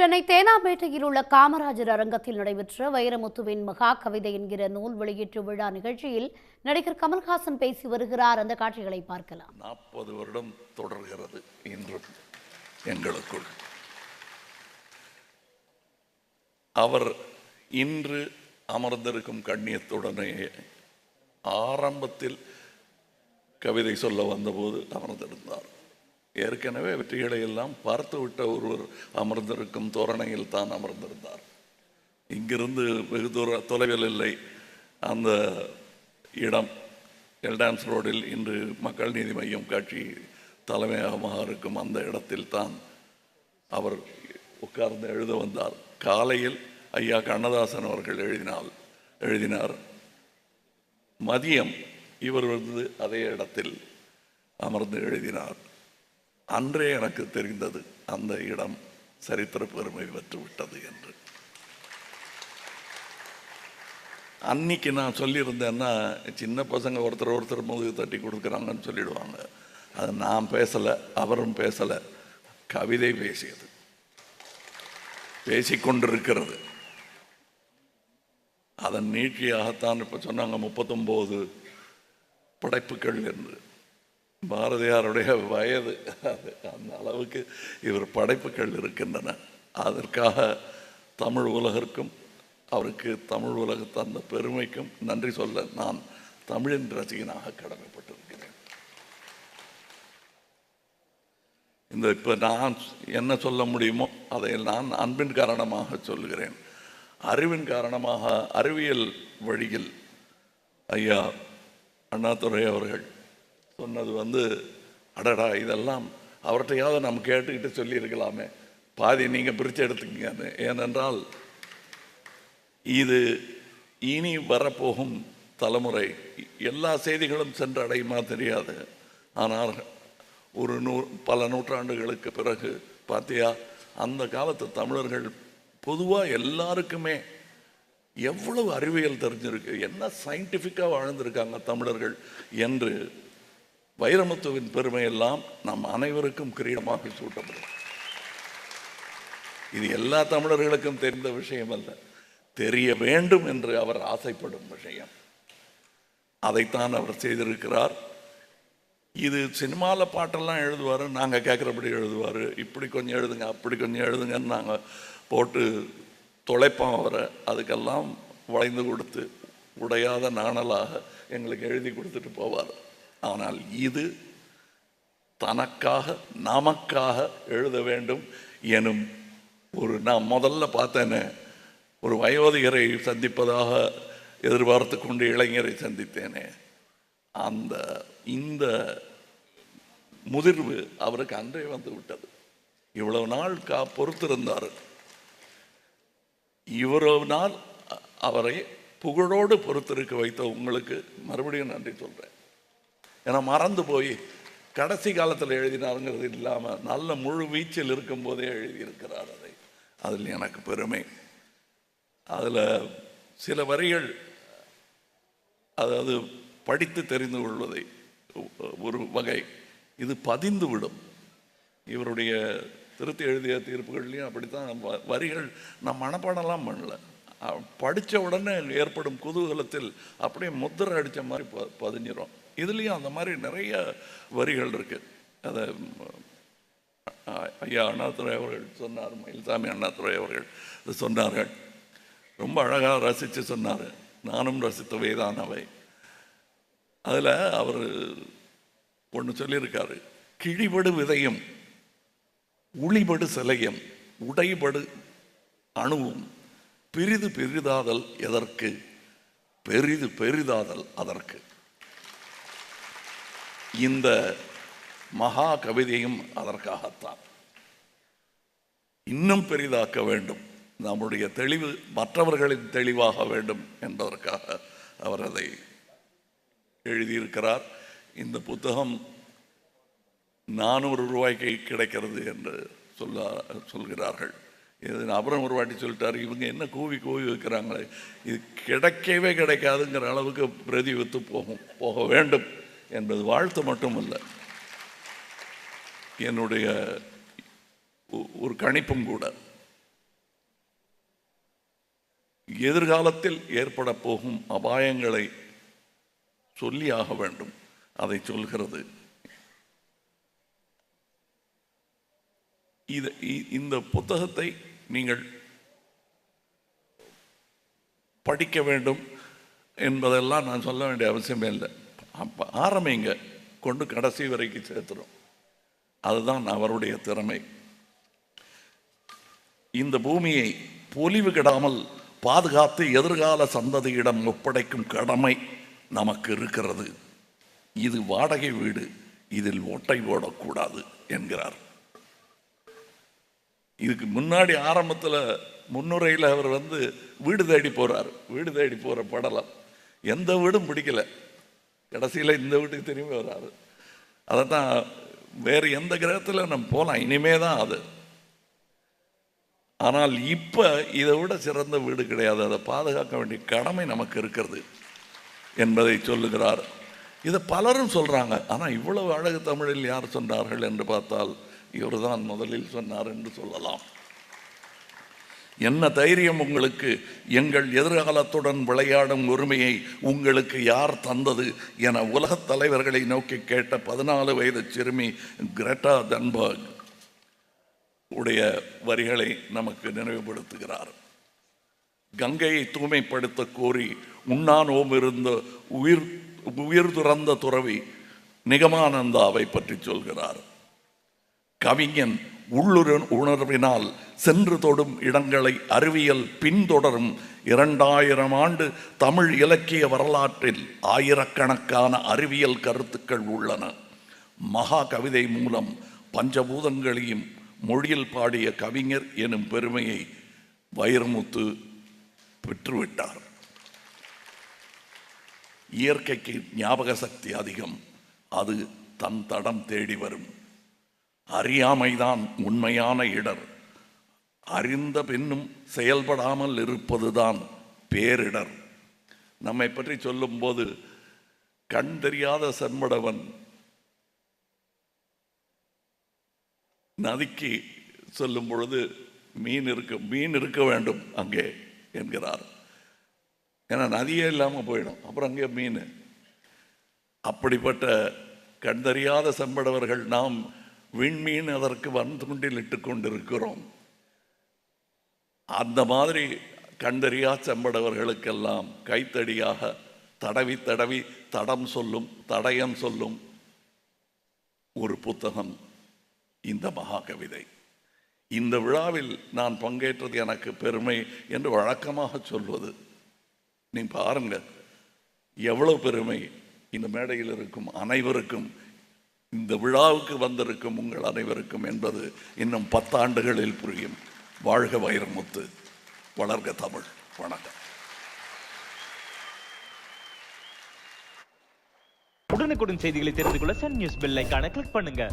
சென்னை தேனாம்பேட்டையில் உள்ள காமராஜர் அரங்கத்தில் நடைபெற்ற வைரமுத்துவின் மகா கவிதை என்கிற நூல் வெளியீட்டு விழா நிகழ்ச்சியில் நடிகர் கமல்ஹாசன் பேசி வருகிறார். அந்த காட்சிகளை பார்க்கலாம். நாற்பது வருடம் தொடர்கிறது இன்றும் எங்களுக்குள். அவர் இன்று அமர்ந்திருக்கும் கண்ணியத்துடனே ஆரம்பத்தில் கவிதை சொல்ல வந்தபோது அமர்ந்திருந்தார் ஏற்கனவே வெற்றிகளை எல்லாம் பார்த்துவிட்ட ஒருவர் அமர்ந்திருக்கும் தோரணையில் தான் அமர்ந்திருந்தார். இங்கிருந்து வெகு தூர தொலைவில் இல்லை. அந்த இடம் எல்டான்ஸ் ரோடில் இன்று மக்கள் நீதி மையம் காட்சி தலைமையகமாக இருக்கும் அந்த இடத்தில் தான் அவர் உட்கார்ந்து எழுத வந்தார். காலையில் ஐயா கண்ணதாசன் அவர்கள் எழுதினால் எழுதினார் மதியம் இவர் வந்து அதே இடத்தில் அமர்ந்து எழுதினார். அன்றே எனக்கு தெரிந்தது அந்த இடம் சரித்திர பெருமை பெற்றுவிட்டது என்று. அன்னைக்கு நான் சொல்லியிருந்தேன்னா சின்ன பசங்க ஒருத்தர் ஒருத்தர் முதுகு தட்டி கொடுக்குறாங்கன்னு சொல்லிடுவாங்க. அது நான் பேசலை அவரும் பேசலை. கவிதை பேசியது. பேசிக்கொண்டிருக்கிறது. அதன் நீட்சியாகத்தான் இப்போ சொன்னாங்க முப்பத்தொம்போது படைப்புகள் என்று. பாரதியாருடைய வயது. அது அந்த அளவுக்கு இவர் படைப்புகள் இருக்கின்றன. அதற்காக தமிழ் உலகிற்கும் அவருக்கு தமிழ் உலக தந்த பெருமைக்கும் நன்றி சொல்ல நான் தமிழின் ரசிகனாக கடமைப்பட்டிருக்கிறேன். இந்த இப்போ நான் என்ன சொல்ல முடியுமோ அதை நான் அன்பின் காரணமாக சொல்லுகிறேன். அறிவின் காரணமாக அறிவியல் வழியில் ஐயா அண்ணாதுரை அவர்கள் சொன்னது வந்து அடடா இதெல்லாம் அவர்கிட்டையாவது நம்ம கேட்டுக்கிட்டு சொல்லியிருக்கலாமே. பாதி நீங்கள் பிரித்து எடுத்துக்கங்கன்னு. ஏனென்றால் இது இனி வரப்போகும் தலைமுறை எல்லா செய்திகளும் சென்று அடையுமா தெரியாது. ஆனால் ஒரு நூ பல நூற்றாண்டுகளுக்கு பிறகு பார்த்தியா அந்த காலத்து தமிழர்கள் பொதுவாக எல்லாருக்குமே எவ்வளவு அறிவியல் தெரிஞ்சிருக்கு என்ன சயின்டிஃபிக்காக வாழ்ந்திருக்காங்க தமிழர்கள் என்று வைரமுத்துவின் பெருமையெல்லாம் நம் அனைவருக்கும் கிரீடமாக சூட்டப்படும். இது எல்லா தமிழர்களுக்கும் தெரிந்த விஷயம் அல்ல. தெரிய வேண்டும் என்று அவர் ஆசைப்படும் விஷயம். அதைத்தான் அவர் செய்திருக்கிறார். இது சினிமாவில் பாட்டெல்லாம் எழுதுவார் நாங்கள் கேட்குறபடி எழுதுவார். இப்படி கொஞ்சம் எழுதுங்க அப்படி கொஞ்சம் எழுதுங்கன்னு நாங்கள் போட்டு தொலைப்போம் அவரை. அதுக்கெல்லாம் வளைந்து கொடுத்து உடையாத நாணலாக எங்களுக்கு எழுதி கொடுத்துட்டு போவார். ஆனால் இது தனக்காக நமக்காக எழுத வேண்டும் எனும் ஒரு நான் முதல்ல பார்த்தேனே ஒரு வயோதிகரை சந்திப்பதாக எதிர்பார்த்து கொண்டு இளைஞரை சந்தித்தேனே. அந்த இந்த முதிர்வு அவருக்கு அன்றே வந்து விட்டது. இவ்வளவு நாள் கா பொறுத்திருந்தார். இவ்வளவு நாள் அவரை புகழோடு பொறுத்திருக்க வைத்த உங்களுக்கு மறுபடியும் நன்றி சொல்கிறேன் ஏன்னா மறந்து போய் கடைசி காலத்தில் எழுதினாருங்கிறது இல்லாமல் நல்ல முழு வீச்சில் இருக்கும்போதே எழுதியிருக்கிறார் அதை. அதில் எனக்கு பெருமை. அதில் சில வரிகள் அதாவது படித்து தெரிந்து கொள்வதை ஒரு வகை. இது பதிந்து விடும். இவருடைய திருத்தி எழுதிய தீர்ப்புகள்லையும் அப்படித்தான். வரிகள் நான் மனப்பாடம்லாம் பண்ணல. படித்த உடனே ஏற்படும் குதூகலத்தில் அப்படியே முத்திரை அடித்த மாதிரி ப பதிஞ்சிரும். இதுலேயும் அந்த மாதிரி நிறைய வரிகள் இருக்குது அதை ஐயா அண்ணாதுரை அவர்கள் சொன்னார் மயில்சாமி அண்ணாதுரை அவர்கள் சொன்னார்கள். ரொம்ப அழகாக ரசித்து சொன்னார். நானும் ரசித்தவை தான் அவை. அதில் அவர் ஒன்று சொல்லியிருக்காரு. கிழிபடு விதையும் உளிபடு சிலையும் உடைபடு அணுவும் பிரிது பெரிதாதல் எதற்கு? பெரிது பெரிதாதல் அதற்கு. இந்த மகா கவிதையும் அதற்காகத்தான். இன்னும் பெரிதாக்க வேண்டும். நம்முடைய தெளிவு மற்றவர்களின் தெளிவாக வேண்டும் என்பதற்காக அவர் அதை எழுதியிருக்கிறார். இந்த புத்தகம் நானூறு ரூபாய்க்கு கிடைக்கிறது என்று சொல்ல சொல்கிறார்கள். இது அப்புறம் ஒரு வாட்டி சொல்லிட்டார் இவங்க என்ன கூவி கூவி வைக்கிறாங்களே. இது கிடைக்கவே கிடைக்காதுங்கிற அளவுக்கு பிரதி வித்து போகும் போக வேண்டும். என்பது வாழ்த்து மட்டுமல்ல. என்னுடைய ஒ- ஒரு கணிப்பும் கூட. எதிர்காலத்தில் ஏற்பட போகும் அபாயங்களை சொல்லியாக வேண்டும். அதை சொல்கிறது. இது இ- இந்த புத்தகத்தை நீங்கள் படிக்க வேண்டும் என்பதெல்லாம் நான் சொல்ல வேண்டிய அவசியமே இல்லை. அப்ப ஆரம்பிங்க கொண்டு கடைசி வரைக்கும் சேர்த்துரும். அதுதான் அவருடைய திறமை. இந்த பூமியை பொலிவு கெடாமல் பாதுகாத்து எதிர்கால சந்ததியிடம் ஒப்படைக்கும் கடமை நமக்கு இருக்கிறது. இது வாடகை வீடு இதில் ஓட்டை போடக்கூடாது என்கிறார். இதுக்கு முன்னாடி ஆரம்பத்தில் முன்னுரையில் அவர் வந்து வீடு தேடி போகிறார் வீடு தேடி போற படலம். எந்த வீடும் பிடிக்கலை. கடைசியில் இந்த வீட்டுக்கு திரும்பி வராது அதை தான் வேறு எந்த கிரகத்தில் நம்ம போகலாம் இனிமே தான் அது. ஆனால் இப்போ இதை விட சிறந்த வீடு கிடையாது. அதை பாதுகாக்க வேண்டிய கடமை நமக்கு இருக்கிறது என்பதை சொல்லுகிறார். இதை பலரும் சொல்றாங்க. ஆனால் இவ்வளவு அழகு தமிழில் யார் சொன்னார்கள் என்று பார்த்தால் இவர்தான் முதலில் சொன்னார் என்று சொல்லலாம். என்ன தைரியம் உங்களுக்கு? எங்கள் எதிர்காலத்துடன் விளையாடும் உரிமையை உங்களுக்கு யார் தந்தது? என உலகத் தலைவர்களை நோக்கி கேட்ட பதினாலு வயது சிறுமி கிரெட்டா தன்பர்க் உடைய வரிகளை நமக்கு நினைவுபடுத்துகிறார். கங்கையை தூய்மைப்படுத்த கோரி உண்ணானோம் இருந்த உயிர் உயிர் துறந்த துறவி நிகமானந்தாவை பற்றி சொல்கிறார். கவிஞன் உள்ளுர உணர்வினால் சென்று தொடும் இடங்களை அறிவியல் பின்தொடரும் இரண்டாயிரம் ஆண்டு தமிழ் இலக்கிய வரலாற்றில் ஆயிரக்கணக்கான அறிவியல் கருத்துக்கள் உள்ளன. மகா கவிதை மூலம் பஞ்சபூதங்களையும் மொழியில் பாடிய கவிஞர் எனும் பெருமையை வைரமுத்து பெற்றுவிட்டார். இயற்கைக்கு ஞாபக சக்தி அதிகம். அது தன் தடம் தேடி வரும். அறியாமைதான் உண்மையான இடர். அறிந்த பின்னும் செயல்படாமல் இருப்பதுதான் பேரிடர். நம்மை பற்றி சொல்லும்போது கண் தெரியாத செம்படவன் நதிக்கு சொல்லும் பொழுது மீன் இருக்க மீன் இருக்க வேண்டும் அங்கே என்கிறார். ஏன்னா நதியே இல்லாமல் போயிடும். அப்புறம் அங்கே மீன். அப்படிப்பட்ட கண்டறியாத செம்படவர்கள் நாம் விண்மீன் அதற்கு வன்துண்டில் இட்டு கொண்டிருக்கிறோம் அந்த மாதிரி கண்டறியா செம்படவர்களுக்கெல்லாம் கைத்தடியாக தடவி தடவி தடம் சொல்லும் தடயம் சொல்லும் ஒரு புத்தகம் இந்த மகாகவிதை. இந்த விழாவில் நான் பங்கேற்றது எனக்கு பெருமை என்று வழக்கமாக சொல்வது. நீ பாருங்க எவ்வளவு பெருமை. இந்த மேடையில் இருக்கும் அனைவருக்கும் இந்த விழாவுக்கு வந்திருக்கும் உங்கள் அனைவருக்கும் என்பது இன்னும் பத்தாண்டுகளில் புரியும். வாழ்க வைரமுத்து. வளர்க தமிழ். வணக்கம். உடனுக்குடன் செய்திகளை தெரிந்து கொள்ள சன் நியூஸ் பெல் ஐகானை கிளிக் பண்ணுங்க.